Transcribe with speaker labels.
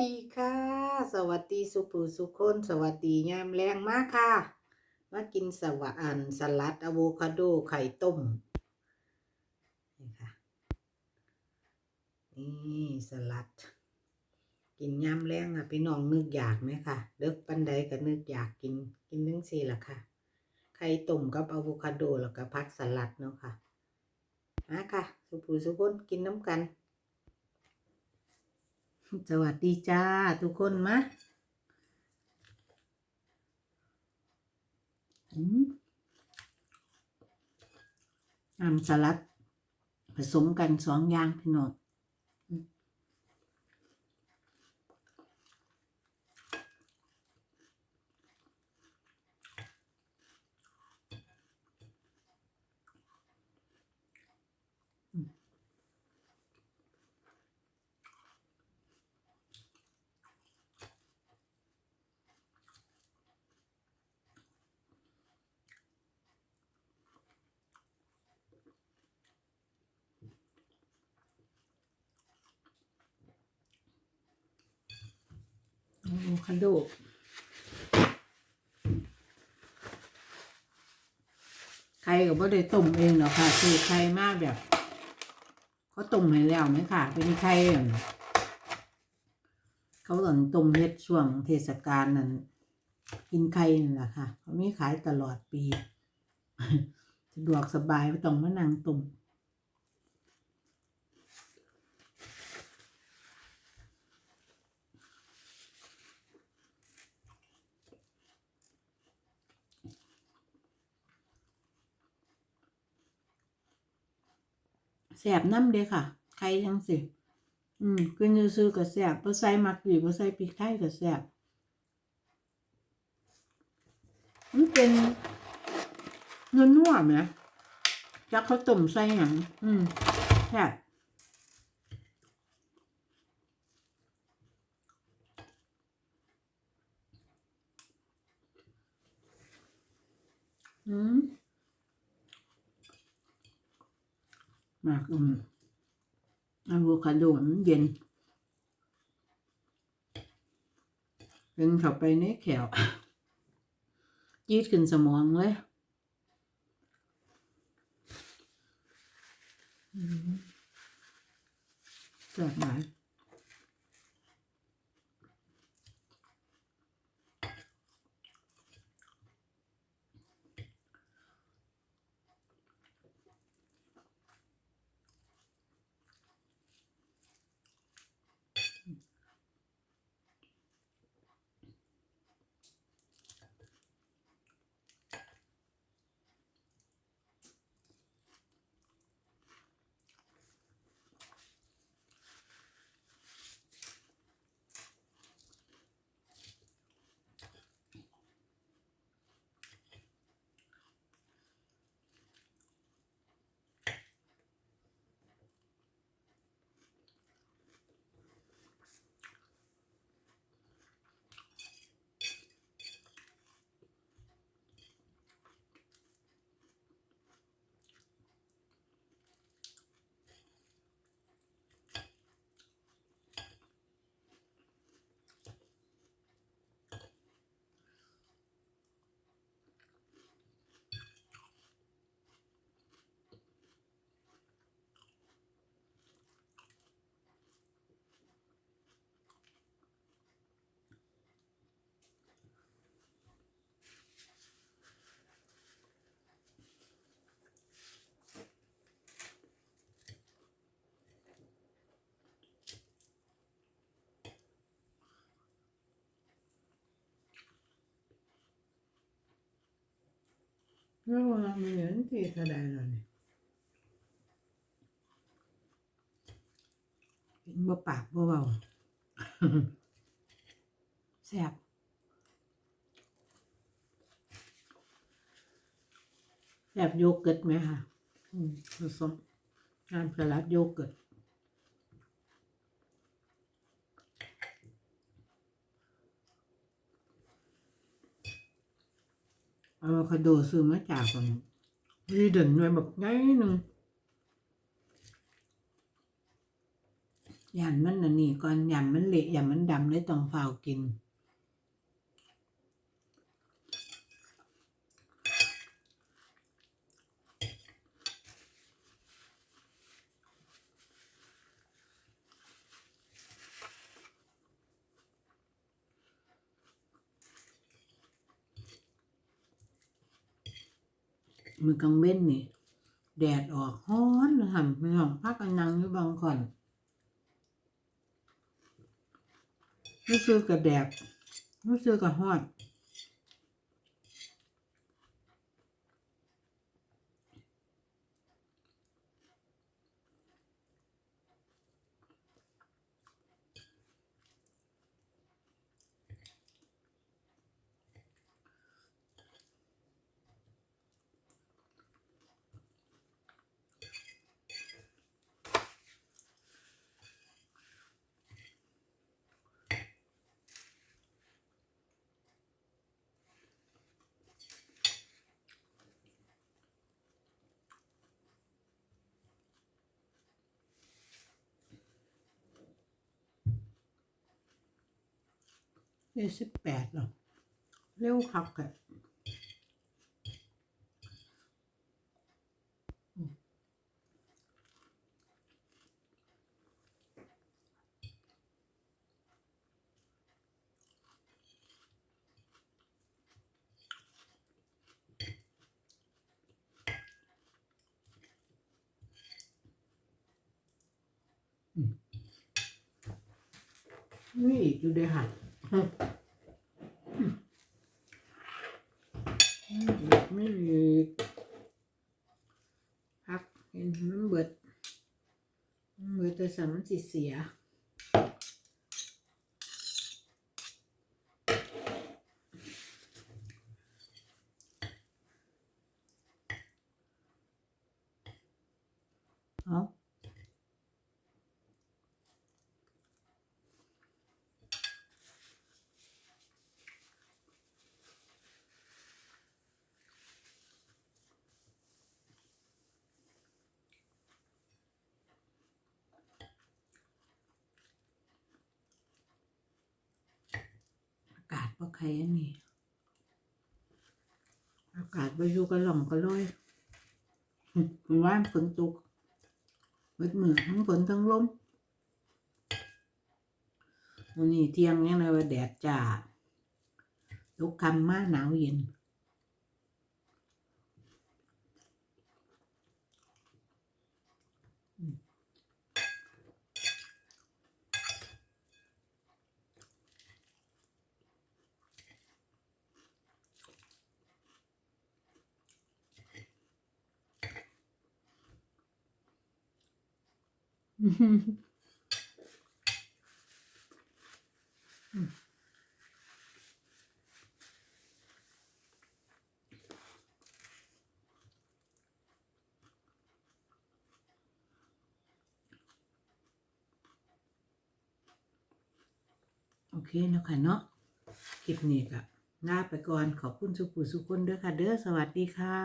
Speaker 1: ดีค่ะ สวัสดีสุปูสุคนสวัสดียามแรงมากค่ะ มากินสวะอันสลัดอะโวคาโดไข่ต้ม นี่ค่ะ นี่สลัด กินยามแรงอะพี่น้องนึกอยากไหมค่ะเลิกปันใดก็นึกอยากกินกินนึงสี่ละค่ะ ไข่ต้มกับอะโวคาโดแล้วก็ผักสลัดเนาะค่ะมาค่ะ สุปูสุคนกินน้ำกัน สวัสดีจ้า ทุกคนมาอืมน้ำสลัด ผสมกันสองอย่างพี่น้อง อะโวคาโดไข่ก็บ่ได้ต้มเองหรอกค่ะ คือไข่มากแบบเขาต้มให้แล้วไหมค่ะ เป็นไข่เขาตอนต้มเฮ็ดช่วงเทศกาลนั้นกินไข่นั่นแหละค่ะเขามีขายตลอดปี สะดวกสบายไม่ต้องมานั่งต้ม แสบน้ำเด้ค่ะ ไข่ทั้งสิอืมกินซื้อก็แสบบ่ใส่มักดีบ่ใส่พริกไทยก็แสบมันเป็นนัวๆไหมจักเขาต้มใส่หยังอืมแซ่บอืม มากอืมอะโวคาโดมันเย็น เป็นเข้าไปในแขวยืดขึ้นสมองเลยอืมแซ่บหลาย แล้วเวลามันเหมือนที่กระไดเราเนี่ยกินบ่ปากบ่เบาแซ่บแซ่บโยเกิร์ตไหมคะอืมผสมงานสลัดโยเกิร์ต อะโวคาโดซื้อมาจากคนรีเดินหน่วยแบบง่ายหนึ่งยันมันน่ะนี่ก่อนยันมันเละยันมันดำเลยต้องเฝ้ากิน มือกลางเว้นนี่ แดดออกฮ้อนเลยค่ะไม่ต้องพักกันนังอยู่บางคนรู้สึกกับแดดรู้สึกกับฮอด ยี่สิบแปดหรอเร็วคักอะนี่อยู่เด้อค่ะ ไม่มีพักเห็นมันเบิดมันเบิดแต่สามมันสิเสียเอาอากาศว่าใครอันนี้อากาศไปอยู่กระหล่อมกระลอยมันว่านฝนตกมืดมือทั้งฝนทั้งลมวันนี้เที่ยงเนี่ยนะว่าแดดจ้าตกคำมาหนาวเย็น โอเคเนาะค่ะเนาะคลิปนี้ก็ลาไปก่อนขอบคุณสุขุสุคนเด้อค่ะ เด้อสวัสดีค่ะ